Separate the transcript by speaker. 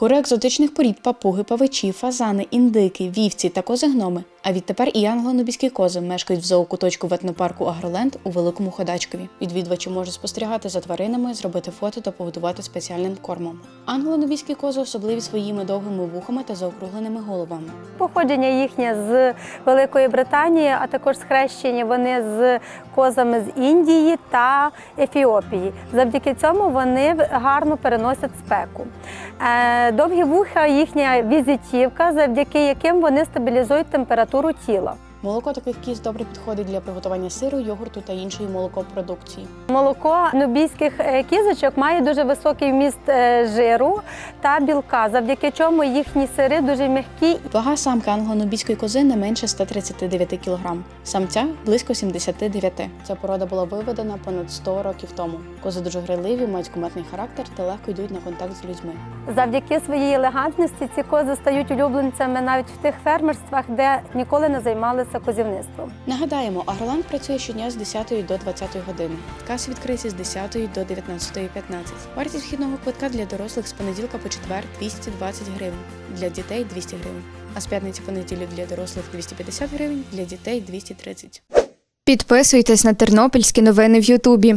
Speaker 1: Кури екзотичних порід, папуги, павичі, фазани, індики, вівці та кози-гноми. А відтепер і англо-нубійські кози мешкають в зоокуточку ветнопарку Агроленд у Великому Ходачкові. Відвідувачі можуть спостерігати за тваринами, зробити фото та погодувати спеціальним кормом. Англо-нубійські кози особливі своїми довгими вухами та заокругленими головами.
Speaker 2: Походження їхнє з Великої Британії, а також схрещені вони з козами з Індії та Ефіопії. Завдяки цьому вони гарно переносять спеку. Е, Довгі вуха їхня візитівка, завдяки яким вони стабілізують температуру тіла.
Speaker 1: Молоко таких кіз добре підходить для приготування сиру, йогурту та іншої молокопродукції.
Speaker 2: Молоко нубійських е, кізочок має дуже високий вміст е, жиру та білка, завдяки чому їхні сири дуже м'які
Speaker 1: Вага самки англо-нубійської кози не менше 139 кг, самця близько 79. Ця порода була виведена понад 100 років тому. Кози дуже грайливі, мають куметний характер та легко йдуть на контакт з людьми.
Speaker 2: Завдяки своїй елегантності ці кози стають улюбленцями навіть в тих фермерствах, де ніколи не займалися козівництвом.
Speaker 1: Нагадаємо, Агроланд працює щодня з 10 до 20 години. Каси відкриті з 10 до 19.15. Вартість вхідного квитка для дорослих з понеділка по четвер 220 гривень, для дітей 200 гривень. А з п'ятниці по неділю для дорослих 250 гривень, для дітей 230.
Speaker 3: Підписуйтесь на тернопільські новини в Ютубі.